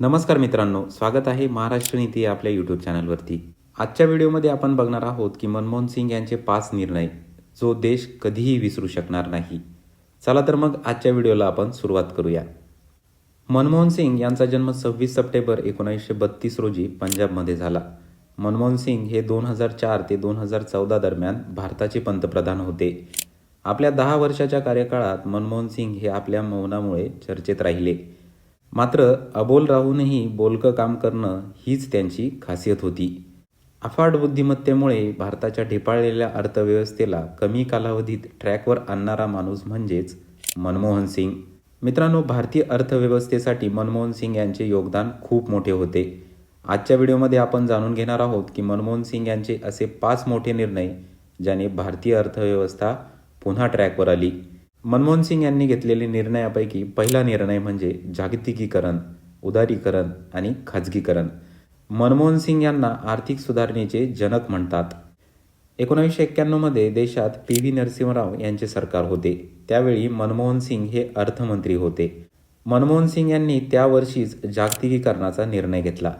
नमस्कार मित्रांनो स्वागत आहे महाराष्ट्र नीती आपल्या यूट्यूब चॅनलवरती. आजच्या व्हिडिओमध्ये आपण बघणार आहोत की मनमोहन सिंग यांचे पाच निर्णय जो देश कधीही विसरू शकणार नाही. चला तर मग आजच्या व्हिडिओला आपण सुरुवात करूया. मनमोहन सिंग यांचा जन्म सव्वीस सप्टेंबर एकोणीसशे बत्तीस रोजी पंजाबमध्ये झाला. मनमोहन सिंग हे दोन हजार चार ते दोन हजार चौदा दरम्यान भारताचे पंतप्रधान होते. आपल्या दहा वर्षाच्या कार्यकाळात मनमोहन सिंग हे आपल्या मौनामुळे चर्चेत राहिले. मात्र अबोल राहूनही बोलकं काम करणं हीच त्यांची खासियत होती. अफाट बुद्धिमत्तेमुळे भारताच्या ढेपाळलेल्या अर्थव्यवस्थेला कमी कालावधीत ट्रॅकवर आणणारा माणूस म्हणजेच मनमोहन सिंग. मित्रांनो भारतीय अर्थव्यवस्थेसाठी मनमोहन सिंग यांचे योगदान खूप मोठे होते. आजच्या व्हिडिओमध्ये आपण जाणून घेणार आहोत की मनमोहन सिंग यांचे असे पाच मोठे निर्णय ज्याने भारतीय अर्थव्यवस्था पुन्हा ट्रॅकवर आली. मनमोहन सिंग यांनी घेतलेले निर्णयापैकी पहिला निर्णय म्हणजे जागतिकीकरण उदारीकरण आणि खाजगीकरण. मनमोहन सिंग यांना आर्थिक सुधारणेचे जनक म्हणतात. एकोणीसशे एक्क्याण्णवमध्ये देशात पी व्ही नरसिंहराव यांचे सरकार होते. त्यावेळी मनमोहन सिंग हे अर्थमंत्री होते. मनमोहन सिंग यांनी त्यावर्षीच जागतिकीकरणाचा निर्णय घेतला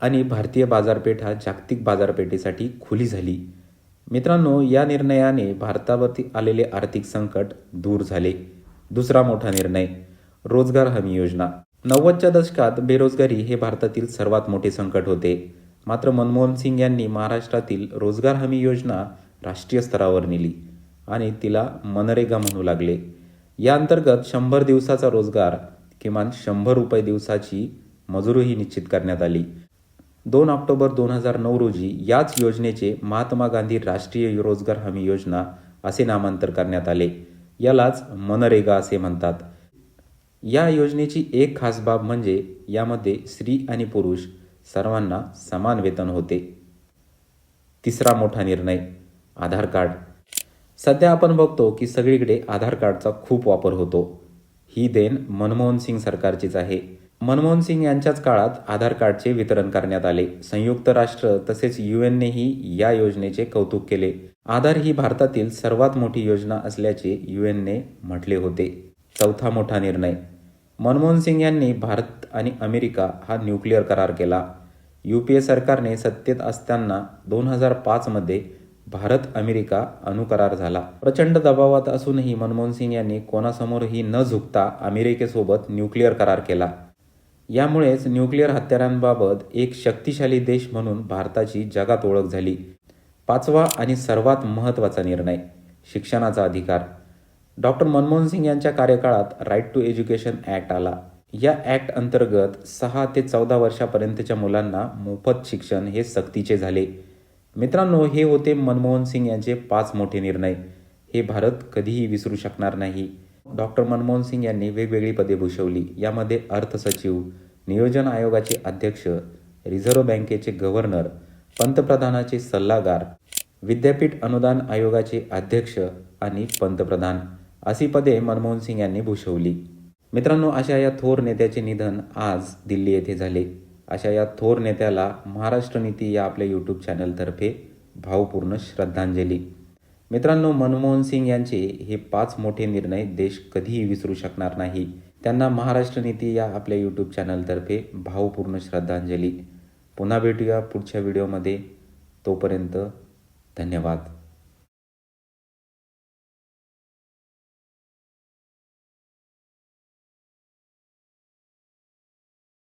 आणि भारतीय बाजारपेठा जागतिक बाजारपेठेसाठी खुली झाली. मित्रांनो या निर्णयाने भारतावरती आलेले आर्थिक संकट दूर झाले. दुसरा मोठा निर्णय रोजगार हमी योजना. नव्वदच्या दशकात बेरोजगारी हे भारतातील सर्वात मोठे संकट होते. मात्र मनमोहन सिंग यांनी महाराष्ट्रातील रोजगार हमी योजना राष्ट्रीय स्तरावर नेली आणि तिला मनरेगा म्हणू लागले. या अंतर्गत शंभर दिवसाचा रोजगार किमान शंभर रुपये दिवसाची मजुरीही निश्चित करण्यात आली. दोन ऑक्टोबर दोन हजार नऊ रोजी याच योजनेचे महात्मा गांधी राष्ट्रीय रोजगार हमी योजना असे नामांतर करण्यात आले. यालाच मनरेगा असे म्हणतात. या योजनेची एक खास बाब म्हणजे यामध्ये स्त्री आणि पुरुष सर्वांना समान वेतन होते. तिसरा मोठा निर्णय आधार कार्ड. सध्या आपण बघतो की सगळीकडे आधार कार्डचा खूप वापर होतो. ही देण मनमोहन सिंग सरकारचीच आहे. मनमोहन सिंग यांच्याच काळात आधार कार्डचे वितरण करण्यात आले. संयुक्त राष्ट्र तसेच यू एननेही या योजनेचे कौतुक केले. आधार ही भारतातील सर्वात मोठी योजना असल्याचे यू एनने म्हटले होते. चौथा मोठा निर्णय. मनमोहन सिंग यांनी भारत आणि अमेरिका हा न्यूक्लिअर करार केला. यू पी ए सरकारने सत्तेत असताना दोन हजार पाचमध्ये भारत अमेरिका अणुकरार झाला. प्रचंड दबावात असूनही मनमोहन सिंग यांनी कोणासमोरही न झुकता अमेरिकेसोबत न्यूक्लिअर करार केला. यामुळेच न्यूक्लिअर हत्यारांबाबत एक शक्तिशाली देश म्हणून भारताची जगात ओळख झाली. पाचवा आणि सर्वात महत्त्वाचा निर्णय शिक्षणाचा अधिकार. डॉक्टर मनमोहन सिंग यांच्या कार्यकाळात राईट टू एज्युकेशन ॲक्ट आला. या ॲक्ट अंतर्गत सहा ते चौदा वर्षापर्यंतच्या मुलांना मोफत शिक्षण हे सक्तीचे झाले. मित्रांनो हे होते मनमोहन सिंग यांचे पाच मोठे निर्णय. हे भारत कधीही विसरू शकणार नाही. डॉक्टर मनमोहन सिंग यांनी वेगवेगळी पदे भूषवली. यामध्ये अर्थसचिव नियोजन आयोगाचे अध्यक्ष रिझर्व्ह बँकेचे गव्हर्नर पंतप्रधानाचे सल्लागार विद्यापीठ अनुदान आयोगाचे अध्यक्ष आणि पंतप्रधान अशी पदे मनमोहन सिंग यांनी भूषवली. मित्रांनो अशा या थोर नेत्याचे निधन आज दिल्ली येथे झाले. अशा या थोर नेत्याला महाराष्ट्र नीती या आपल्या यूट्यूब चॅनलतर्फे भावपूर्ण श्रद्धांजली. मित्रांनो मनमोहन सिंग यांचे हे पाच मोठे निर्णय देश कधीही विसरू शकणार नाही. त्यांना महाराष्ट्र नीती या आपल्या यूट्यूब चॅनलतर्फे भावपूर्ण श्रद्धांजली. पुन्हा भेटूया पुढच्या व्हिडिओमध्ये. तोपर्यंत धन्यवाद.